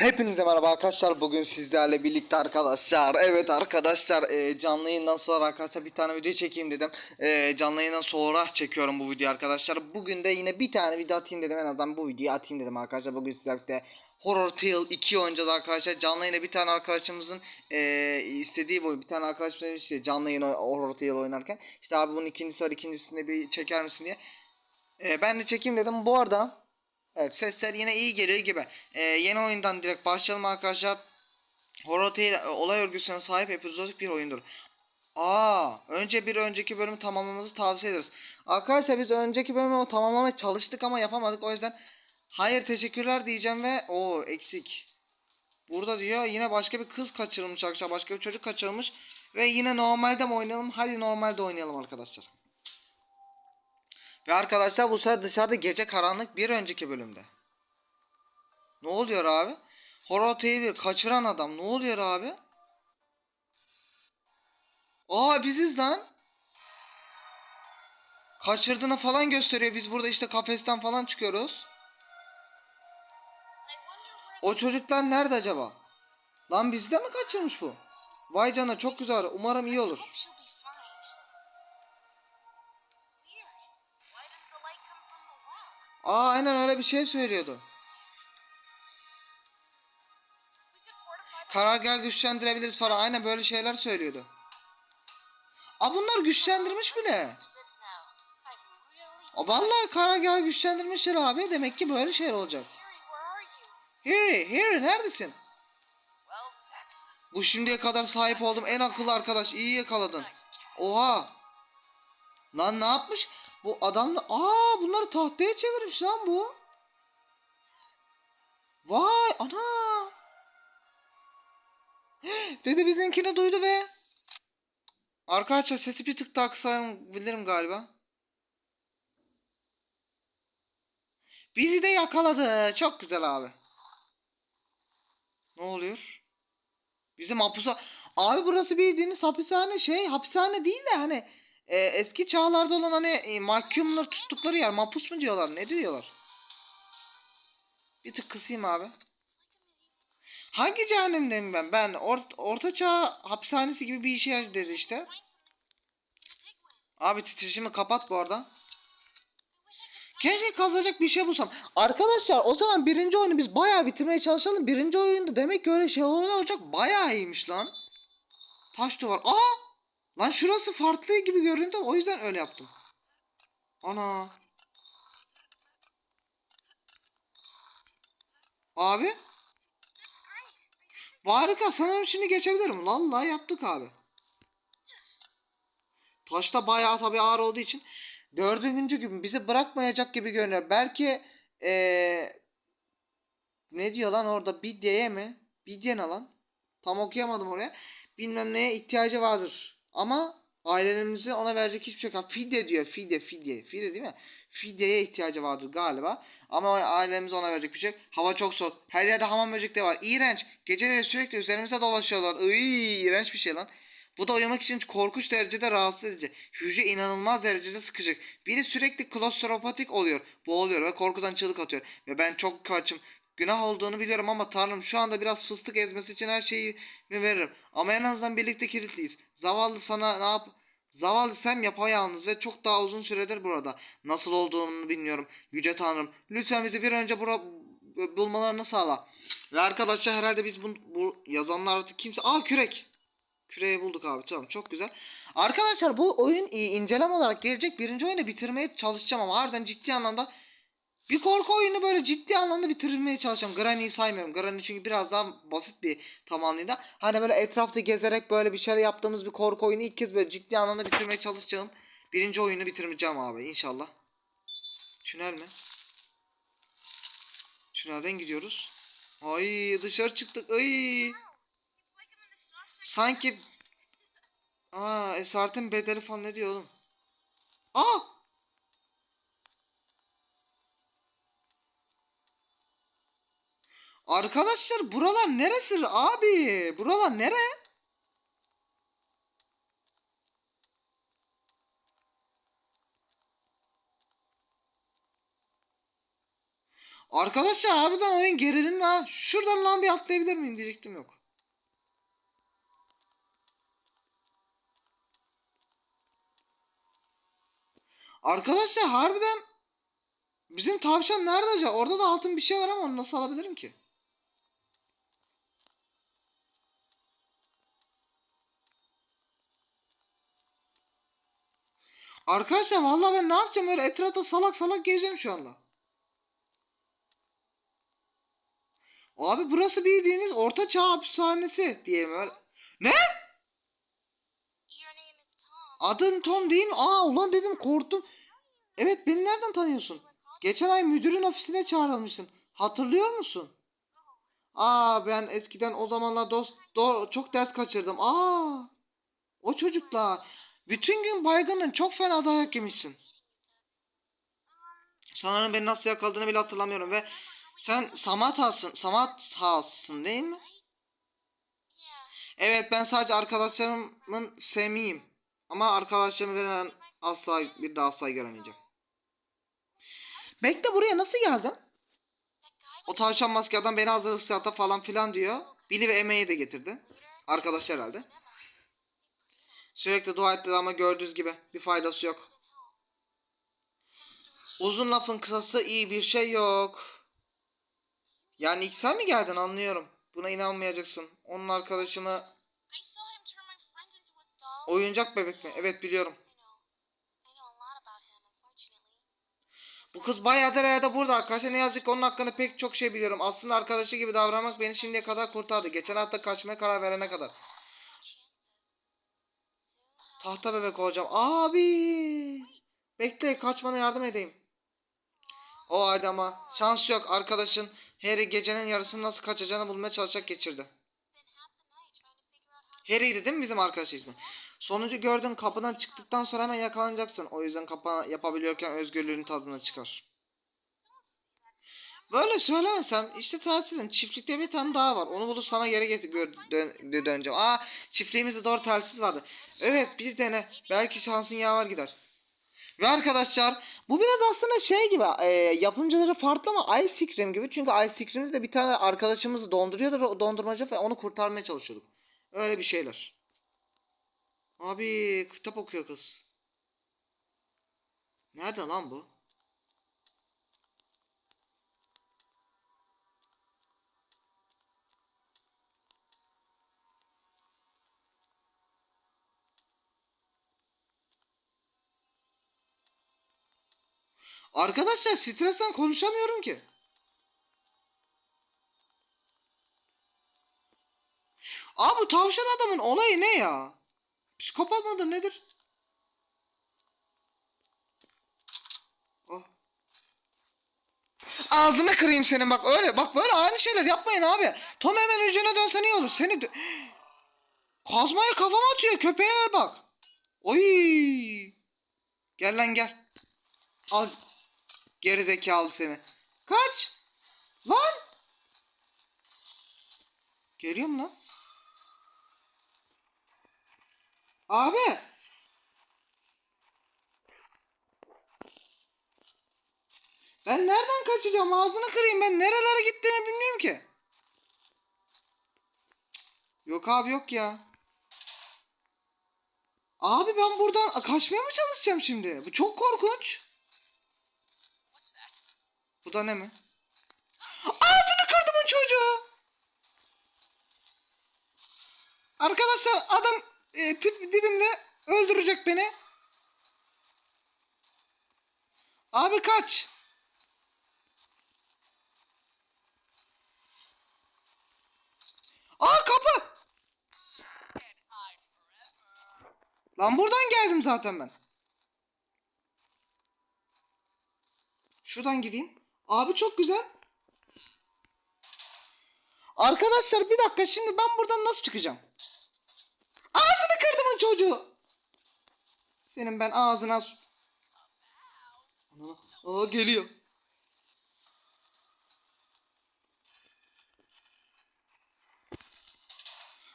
Hepinize merhaba arkadaşlar. Bugün sizlerle birlikte arkadaşlar. Evet arkadaşlar e, canlı yayından sonra arkadaşlar bir tane video çekeyim dedim. E, canlı yayından sonra çekiyorum bu videoyu arkadaşlar. Bugün de yine bir tane video atayım dedim. En azından bu videoyu atayım dedim arkadaşlar. Bugün sizlerle Horror Tale 2 oynayacağız arkadaşlar. Canlı yayına bir tane arkadaşımızın e, istediği bu. Bir tane arkadaşımız demiş işte canlı yayın Horror Tale oynarken. İşte abi bunun ikincisi var ikincisini bir çeker misin diye. E, ben de çekeyim dedim. Bu arada Evet sesler yine iyi geliyor gibi. Ee, yeni oyundan direkt başlayalım arkadaşlar. Horror Tale e, olay örgüsüne sahip epizodik bir oyundur. Aa, önce bir önceki bölümü tamamlamamızı tavsiye ederiz. Arkadaşlar biz önceki bölümü tamamlamaya çalıştık ama yapamadık. O yüzden hayır teşekkürler diyeceğim ve o eksik. Burada diyor yine başka bir kız kaçırılmış arkadaşlar. Başka bir çocuk kaçırılmış. Ve yine normalde mi oynayalım? Hadi normalde oynayalım arkadaşlar. Ve arkadaşlar bu sefer dışarıda gece karanlık bir önceki bölümde. Ne oluyor abi? Horror TV kaçıran adam ne oluyor abi? Aa biziz lan. Kaçırdığını falan gösteriyor. Biz burada işte kafesten falan çıkıyoruz. O çocuklar nerede acaba? Lan bizi de mi kaçırmış bu? Vay canına çok güzel. Umarım iyi olur. Aa aynen öyle bir şey söylüyordu. Karargah güçlendirebiliriz falan. Aynen böyle şeyler söylüyordu. Aa bunlar güçlendirmiş bile. Aa, vallahi karargahı güçlendirmişler abi. Demek ki böyle şeyler olacak. Harry, Harry neredesin? Bu şimdiye kadar sahip olduğum en akıllı arkadaş. İyi yakaladın. Oha. Lan ne yapmış? Bu adamla aa bunları tahtaya çevirmiş lan bu. Vay ana. Dedi bizimkini duydu ve Arkadaşlar sesi bir tık daha kısabilirim galiba. Bizi de yakaladı. Çok güzel abi. Ne oluyor? Bizim hapusa... Abi burası bildiğiniz hapishane şey. Hapishane değil de hani e, eski çağlarda olan hani e, mahkumlar tuttukları yer. Mapus mu diyorlar? Ne diyorlar? Bir tık kısayım abi. Hangi cehennemdeyim ben? Ben or- orta çağ hapishanesi gibi bir işe dedi işte. Abi titreşimi kapat bu arada. Keşke kazanacak bir şey bulsam. Arkadaşlar o zaman birinci oyunu biz bayağı bitirmeye çalışalım. Birinci oyunda demek ki öyle şey olacak. Bayağı iyiymiş lan. Taş duvar. Aa! Lan şurası farklı gibi göründü. O yüzden öyle yaptım. Ana. Abi. Harika. Sanırım şimdi geçebilirim. Vallahi yaptık abi. Taşta bayağı tabii ağır olduğu için dördüncü gün bizi bırakmayacak gibi görünüyor. Belki ee, ne diyor lan orada bidye mi? Bidye ne lan? Tam okuyamadım oraya. Bilmem neye ihtiyacı vardır. Ama ailelerimizi ona verecek hiçbir şey yok. Fidye diyor. Fidye, fidye. Fidye değil mi? Fidyeye ihtiyacı vardır galiba. Ama ailemiz ona verecek bir şey. Hava çok soğuk. Her yerde hamam böcekleri var. İğrenç. Geceleri sürekli üzerimize dolaşıyorlar. Iy, iğrenç bir şey lan. Bu da uyumak için korkunç derecede rahatsız edici. Hücre inanılmaz derecede sıkıcı. Biri sürekli klostropatik oluyor, boğuluyor ve korkudan çığlık atıyor. Ve ben çok kaçım. Günah olduğunu biliyorum ama tanrım şu anda biraz fıstık ezmesi için her şeyi mi veririm. Ama en azından birlikte kilitliyiz. Zavallı sana ne yap... Zavallı Sam yapayalnız ve çok daha uzun süredir burada. Nasıl olduğunu bilmiyorum. Yüce Tanrım lütfen bizi bir önce bura bulmalarını sağla. Ve arkadaşlar herhalde biz bu, bu yazanlar artık kimse... Aa kürek. Küreği bulduk abi tamam çok güzel. Arkadaşlar bu oyun inceleme olarak gelecek birinci oyunu bitirmeye çalışacağım ama harbiden ciddi anlamda bir korku oyunu böyle ciddi anlamda bitirmeye çalışacağım. Granny'yi saymıyorum. Granny çünkü biraz daha basit bir tamamlıydı. Hani böyle etrafta gezerek böyle bir şeyler yaptığımız bir korku oyunu ilk kez böyle ciddi anlamda bitirmeye çalışacağım. Birinci oyunu bitirmeyeceğim abi inşallah. Tünel mi? Tünelden gidiyoruz. Ay dışarı çıktık. Ay. Sanki Aa esaretin bedeli falan ne diyor oğlum? Aa! Arkadaşlar buralar neresi abi? Buralar nere? Arkadaşlar harbiden oyun gerilim ha. Şuradan lan bir atlayabilir miyim diyecektim yok. Arkadaşlar harbiden bizim tavşan nerede acaba? Orada da altın bir şey var ama onu nasıl alabilirim ki? Arkadaşlar vallahi ben ne yapacağım öyle etrafta salak salak geziyorum şu anda. Abi burası bildiğiniz orta çağ hapishanesi diyelim öyle. Ne? Adın Tom değil mi? Aa ulan dedim korktum. Evet beni nereden tanıyorsun? Geçen ay müdürün ofisine çağrılmıştın. Hatırlıyor musun? Aa ben eskiden o zamanlar dost do- çok ders kaçırdım. Aa o çocuklar. Bütün gün baygının çok fena dayak yemişsin. Sanırım beni nasıl yakaladığını bile hatırlamıyorum ve sen Samatha'sın. Samatha'sın değil mi? Evet ben sadece arkadaşlarımın Semih'im. Ama arkadaşlarımı veren asla bir daha asla göremeyeceğim. Bekle buraya nasıl geldin? O tavşan maske adam beni hazırlık falan filan diyor. Billy ve Emma'yı de getirdi. Arkadaş herhalde. Sürekli dua ettiler ama gördüğünüz gibi bir faydası yok. Uzun lafın kısası iyi bir şey yok. Yani ilk sen mi geldin anlıyorum. Buna inanmayacaksın. Onun arkadaşımı oyuncak bebek mi? Evet biliyorum. Bu kız bayağıdır herhalde burada arkadaşlar. Ne yazık ki onun hakkında pek çok şey biliyorum. Aslında arkadaşı gibi davranmak beni şimdiye kadar kurtardı. Geçen hafta kaçmaya karar verene kadar. Tahta bebek olacağım. Abi. Bekle kaçmana yardım edeyim. O hadi ama şans yok arkadaşın Harry gecenin yarısını nasıl kaçacağını bulmaya çalışarak geçirdi. Harry'di değil mi bizim arkadaş ismi? Sonucu gördün kapıdan çıktıktan sonra hemen yakalanacaksın. O yüzden kapa yapabiliyorken özgürlüğün tadını çıkar. Böyle söylemesem işte telsizim. Çiftlikte bir tane daha var. Onu bulup sana geri getir dön- döneceğim. Aa çiftliğimizde doğru telsiz vardı. Evet bir dene. Belki şansın yaver gider. Ve arkadaşlar bu biraz aslında şey gibi e, yapımcıları farklı ama Ice Cream gibi. Çünkü Ice Cream'de bir tane arkadaşımızı donduruyordu dondurmacı ve onu kurtarmaya çalışıyorduk. Öyle bir şeyler. Abi kitap okuyor kız. Nerede lan bu? Arkadaşlar stresten konuşamıyorum ki. Abi bu tavşan adamın olayı ne ya? Psikopat mıdır nedir? Oh. Ağzını kırayım senin bak öyle bak böyle aynı şeyler yapmayın abi. Tom hemen üzerine dönsen iyi olur. Seni dö- Kazmayı kafama atıyor köpeğe bak. Oy. Gel lan gel. Al. Geri zekalı seni. Kaç. Lan. Geliyor mu lan? Abi. Ben nereden kaçacağım? Ağzını kırayım. Ben nerelere gittiğimi bilmiyorum ki. Yok abi yok ya. Abi ben buradan kaçmaya mı çalışacağım şimdi? Bu çok korkunç. Bu da ne mi? Ağzını kırdım çocuğu. Arkadaşlar adam e, tip dibimde öldürecek beni. Abi kaç. Aa kapı. Lan buradan geldim zaten ben. Şuradan gideyim. Abi çok güzel. Arkadaşlar bir dakika şimdi ben buradan nasıl çıkacağım? Ağzını kırdımın çocuğu. Senin ben ağzına... Aa geliyor.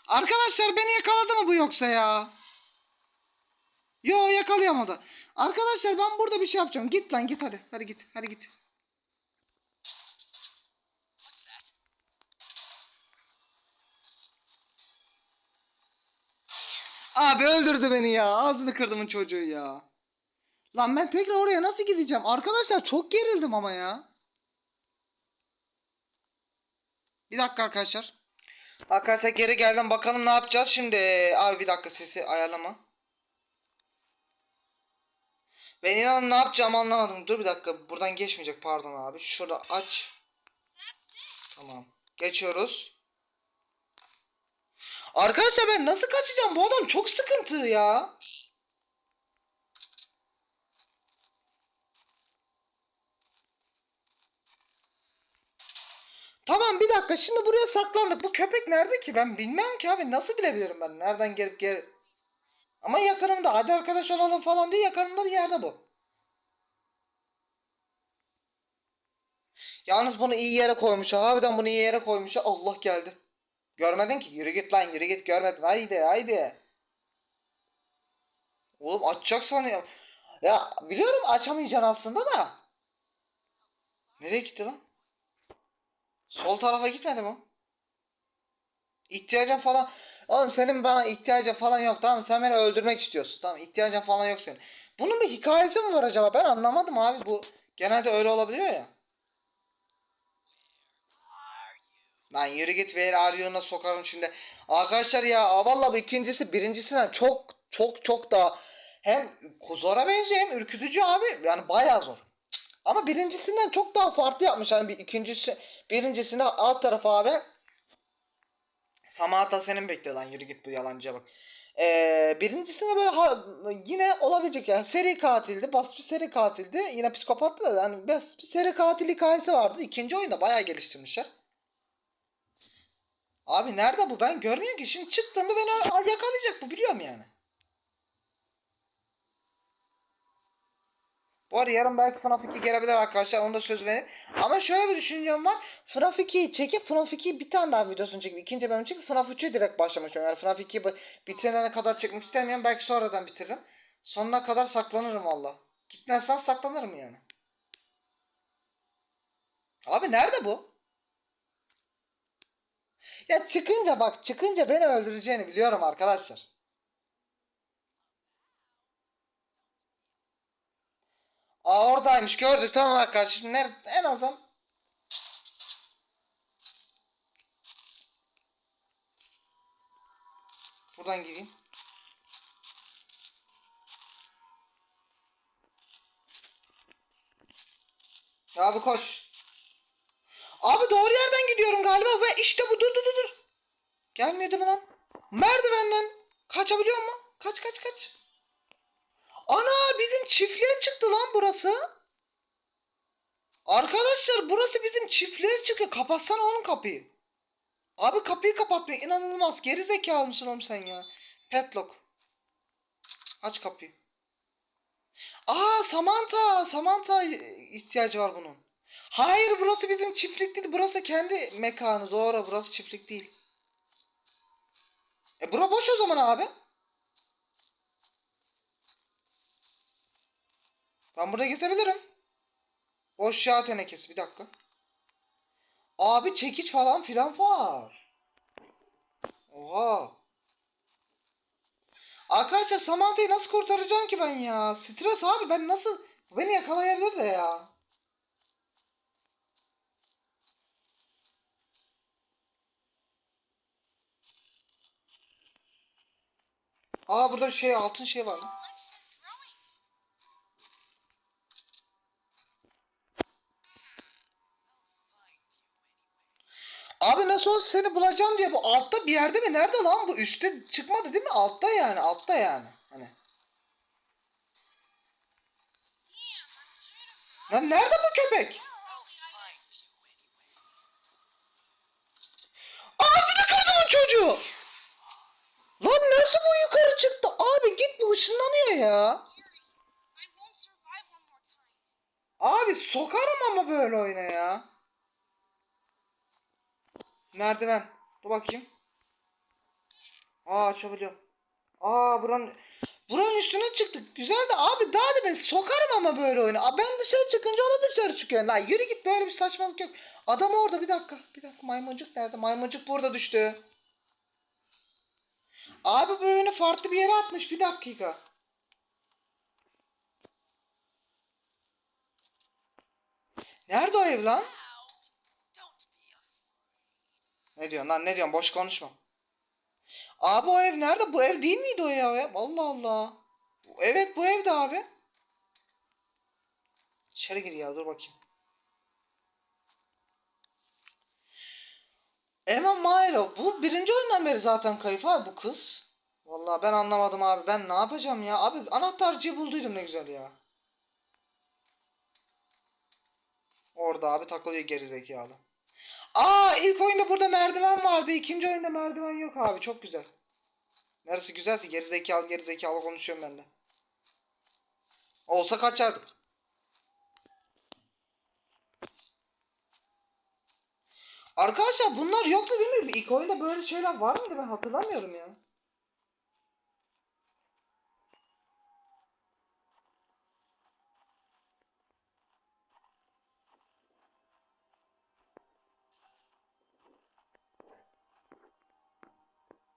Arkadaşlar beni yakaladı mı bu yoksa ya? Yo yakalayamadı. Arkadaşlar ben burada bir şey yapacağım. Git lan git hadi. Hadi git. Hadi git. Abi öldürdü beni ya. Ağzını kırdımın çocuğu ya. Lan ben tekrar oraya nasıl gideceğim? Arkadaşlar çok gerildim ama ya. Bir dakika arkadaşlar. Arkadaşlar geri geldim. Bakalım ne yapacağız şimdi. Abi bir dakika sesi ayarlama. Ben inanın ne yapacağımı anlamadım. Dur bir dakika. Buradan geçmeyecek pardon abi. Şurada aç. Tamam. Geçiyoruz. Arkadaşlar ben nasıl kaçacağım? Bu adam çok sıkıntı ya. Tamam bir dakika şimdi buraya saklandık. Bu köpek nerede ki? Ben bilmem ki abi. Nasıl bilebilirim ben? Nereden gelip gel... Ama yakınımda. Hadi arkadaş olalım falan diye yakınımda bir yerde bu. Yalnız bunu iyi yere koymuş. Harbiden bunu iyi yere koymuş. Allah geldi. Görmedin ki. Yürü git lan yürü git görmedin. Haydi haydi. Oğlum açacak sanıyorum. Ya biliyorum açamayacaksın aslında da. Nereye gitti lan? Sol tarafa gitmedi mi? İhtiyacın falan. Oğlum senin bana ihtiyacın falan yok tamam? Sen beni öldürmek istiyorsun tamam ihtiyacın falan yok senin. Bunun bir hikayesi mi var acaba? Ben anlamadım abi bu. Genelde öyle olabiliyor ya. Lan yürü git ver Aryon'a sokarım şimdi. Arkadaşlar ya vallahi bu ikincisi birincisinden çok çok çok daha hem zora benziyor hem ürkütücü abi. Yani bayağı zor. Ama birincisinden çok daha farklı yapmış. Hani bir ikincisi birincisinde alt tarafı abi Samata senin bekliyor lan yürü git bu yalancıya bak. Ee, birincisinde böyle ha, yine olabilecek yani seri katildi. Bas bir seri katildi. Yine psikopattı da yani bir seri katil hikayesi vardı. İkinci oyunda bayağı geliştirmişler. Abi nerede bu? Ben görmüyorum ki. Şimdi çıktığımda beni al- yakalayacak bu biliyorum yani. Bu arada yarın belki FNAF 2 gelebilir arkadaşlar. Onu da söz vereyim. Ama şöyle bir düşüncem var. FNAF 2'yi çekip FNAF 2'yi bir tane daha videosunu çekip ikinci bölümü çekip FNAF 3'e direkt başlamak istiyorum. Yani FNAF 2'yi bi- bitirene kadar çekmek istemiyorum. Belki sonradan bitiririm. Sonuna kadar saklanırım valla. Gitmezsen saklanırım yani. Abi nerede bu? Ya çıkınca bak çıkınca beni öldüreceğini biliyorum arkadaşlar. Aa oradaymış gördük tamam arkadaşlar. Şimdi nerede en azından Buradan gideyim. Ya Abi koş. Abi doğru yerden gidiyorum galiba ve işte bu dur dur dur. Gelmedi mi lan? Merdivenden kaçabiliyor mu? Kaç kaç kaç. Ana bizim çiftliğe çıktı lan burası. Arkadaşlar burası bizim çiftliğe çıkıyor. Kapatsana oğlum kapıyı. Abi kapıyı kapatmıyor. İnanılmaz. Geri zekalı mısın oğlum sen ya? Petlock. Aç kapıyı. Aa Samantha. Samantha ihtiyacı var bunun. Hayır burası bizim çiftlik değil. Burası kendi mekanı. Doğru burası çiftlik değil. E bura boş o zaman abi. Ben burada gezebilirim. Boş yağ tenekesi bir dakika. Abi çekiç falan filan var. Oha. Arkadaşlar Samantha'yı nasıl kurtaracağım ki ben ya? Stres abi ben nasıl... Beni yakalayabilir de ya. Aa burada bir şey altın şey var. Abi nasıl olsa seni bulacağım diye bu altta bir yerde mi? Nerede lan bu? Üste çıkmadı değil mi? Altta yani. Altta yani. Hani. Lan nerede bu köpek? Ağzını kırdı bu çocuğu. Lan nasıl bu yukarı çıktı? Abi git bu ışınlanıyor ya. Abi sokarım ama böyle oyuna ya. Merdiven. Dur bakayım. Aa açabiliyorum. Aa buranın buranın üstüne çıktık. Güzel de abi daha da ben sokarım ama böyle oyunu. Aa, ben dışarı çıkınca o da dışarı çıkıyor. Lan yürü git böyle bir saçmalık yok. Adam orada bir dakika. Bir dakika maymuncuk nerede? Maymuncuk burada düştü. Abi oyunu farklı bir yere atmış. Bir dakika. Nerede o ev lan? Ne diyorsun lan ne diyorsun boş konuşma. Abi o ev nerede? Bu ev değil miydi o ya? Allah Allah. Evet bu evde abi. İçeri gir ya dur bakayım. Emma Milo bu birinci oyundan beri zaten kayıp abi bu kız. Vallahi ben anlamadım abi ben ne yapacağım ya. Abi anahtarcıyı bulduydum ne güzel ya. Orada abi takılıyor gerizekalı. Aa ilk oyunda burada merdiven vardı. ikinci oyunda merdiven yok abi. Çok güzel. Neresi güzelse gerizekalı gerizekalı konuşuyorum ben de. Olsa kaçardık. Arkadaşlar bunlar yoktu değil mi? İlk oyunda böyle şeyler var mıydı ben hatırlamıyorum ya.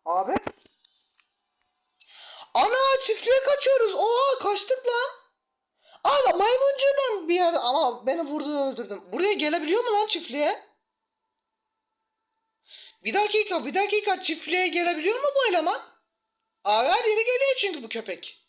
Abi. Ana çiftliğe kaçıyoruz. Oha kaçtık lan. Abi maymuncuyla bir yerde ama beni vurdu öldürdüm. Buraya gelebiliyor mu lan çiftliğe? Bir dakika bir dakika çiftliğe gelebiliyor mu bu eleman? Abi her yere geliyor çünkü bu köpek.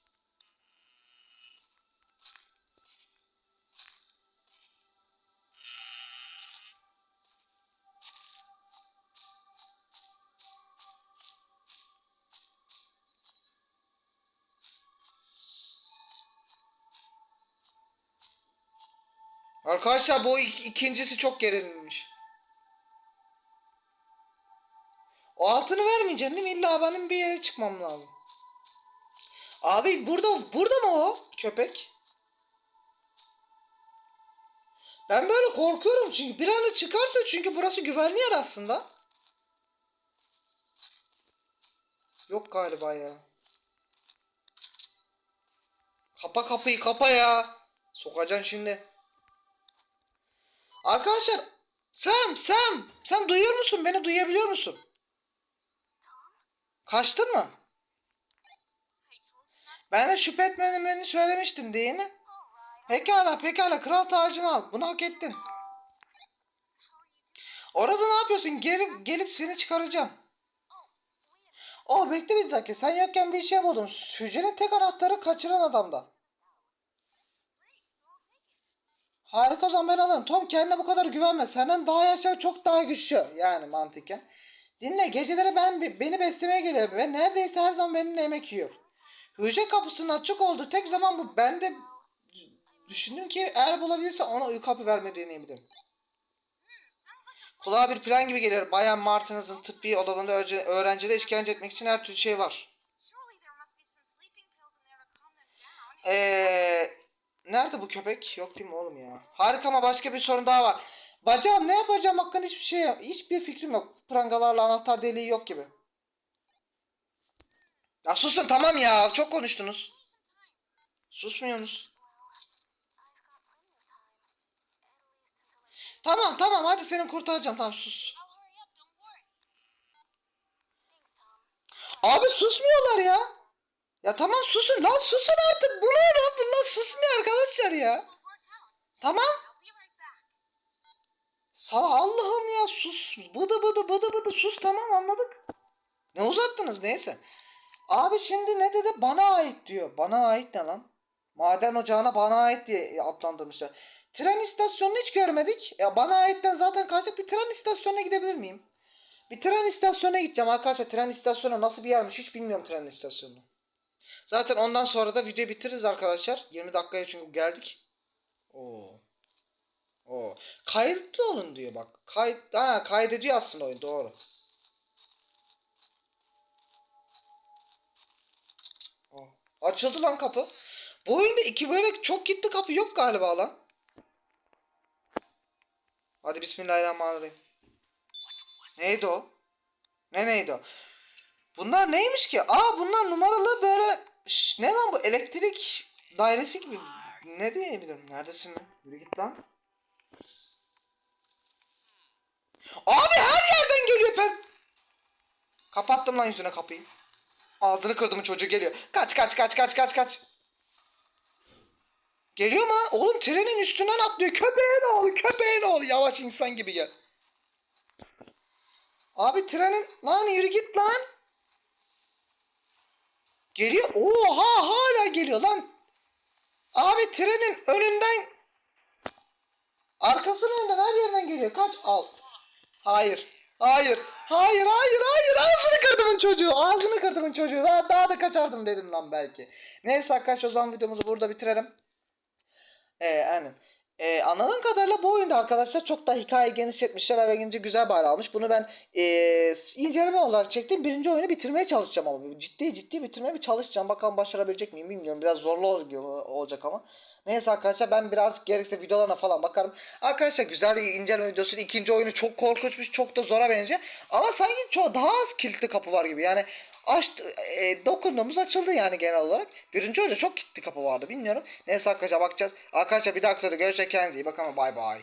Arkadaşlar bu ik- ikincisi çok gerilimmiş. O altını vermeyeceksin değil mi? İlla benim bir yere çıkmam lazım. Abi burada burada mı o köpek? Ben böyle korkuyorum çünkü bir anda çıkarsa çünkü burası güvenli yer aslında. Yok galiba ya. Kapa kapıyı kapa ya. Sokacaksın şimdi. Arkadaşlar Sam Sam Sam duyuyor musun? Beni duyabiliyor musun? Kaçtın mı? Ben de şüphe etmediğimi söylemiştin değil mi? Pekala pekala kral tacını al. Bunu hak ettin. Orada ne yapıyorsun? Gelip gelip seni çıkaracağım. O bekle bir dakika. Sen yokken bir şey buldum. Hücrenin tek anahtarı kaçıran adamda. Harika o zaman ben alırım. Tom kendine bu kadar güvenme. Senden daha yaşa çok daha güçlü. Yani mantıken. Dinle geceleri ben beni beslemeye geliyor ve neredeyse her zaman benimle yemek yiyor. Hücre kapısının açık olduğu tek zaman bu. Ben de düşündüm ki eğer bulabilirse ona uyku kapı verme deneyebilirim. Kulağa bir plan gibi gelir. Bayan Martinez'in tıbbi odamında öğrenci- öğrencilere işkence etmek için her türlü şey var. Eee nerede bu köpek? Yok değil mi oğlum ya? Harika ama başka bir sorun daha var. Bacağım ne yapacağım hakkında hiçbir şey. Hiçbir fikrim yok. Prangalarla anahtar deliği yok gibi. Ya susun tamam ya. Çok konuştunuz. Susmuyorsunuz. Tamam tamam hadi seni kurtaracağım. Tamam sus. Abi susmuyorlar ya. Ya tamam susun lan susun artık. Bu ne lan? Bunlar susmuyor arkadaşlar ya. Tamam. Sala Allah'ım ya sus. Bıdı bıdı bıdı bıdı sus tamam anladık. Ne uzattınız neyse. Abi şimdi ne dedi? Bana ait diyor. Bana ait ne lan? Maden ocağına bana ait diye adlandırmışlar. Tren istasyonunu hiç görmedik. Ya bana aitten zaten kaçtık. Bir tren istasyonuna gidebilir miyim? Bir tren istasyonuna gideceğim arkadaşlar. Tren istasyonu nasıl bir yermiş hiç bilmiyorum tren istasyonunu. Zaten ondan sonra da videoyu bitiririz arkadaşlar. 20 dakikaya çünkü geldik. Oo. Oo. Kayıtlı olun diyor bak. Kayıt ha kaydediyor aslında oyun doğru. Oo. Açıldı lan kapı. Bu oyunda iki böyle çok gitti kapı yok galiba lan. Hadi bismillahirrahmanirrahim. Neydi o? Ne neydi o? Bunlar neymiş ki? Aa bunlar numaralı böyle Şş, ne lan bu elektrik dairesi gibi. Ne diyebilirim? Neredesin? Yürü git lan. Abi her yerden geliyor ben. Kapattım lan yüzüne kapıyı. Ağzını kırdım çocuğu geliyor. Kaç kaç kaç kaç kaç kaç. Geliyor mu? Oğlum trenin üstünden atlıyor. Köpeğin oğlu köpeğin oğlu. Yavaş insan gibi gel. Abi trenin lan yürü git lan. Geliyor. Oha hala geliyor lan. Abi trenin önünden arkasının önden her yerden geliyor. Kaç al. Hayır. Hayır. Hayır hayır hayır. Ağzını kırdımın çocuğu. Ağzını kırdımın çocuğu. Ben daha da kaçardım dedim lan belki. Neyse arkadaşlar o zaman videomuzu burada bitirelim. Ee, aynen. Ee, anladığım kadarıyla bu oyunda arkadaşlar çok da hikaye genişletmişler ve bence güzel bari almış. Bunu ben ee, inceleme olarak çektim. Birinci oyunu bitirmeye çalışacağım ama. Ciddi ciddi bitirmeye bir çalışacağım. Bakalım başarabilecek miyim bilmiyorum. Biraz zorlu ol- olacak ama. Neyse arkadaşlar ben biraz gerekse videolarına falan bakarım. Arkadaşlar güzel inceleme videosu. İkinci oyunu çok korkunçmuş. Çok da zora benziyor. Ama sanki çok daha az kilitli kapı var gibi. Yani açtı, e, dokunduğumuz açıldı yani genel olarak. Birinci oyunda çok kilitli kapı vardı bilmiyorum. Neyse arkadaşlar bakacağız. Arkadaşlar bir dahaki videoda görüşürüz. Kendinize iyi bakın ama bay bay.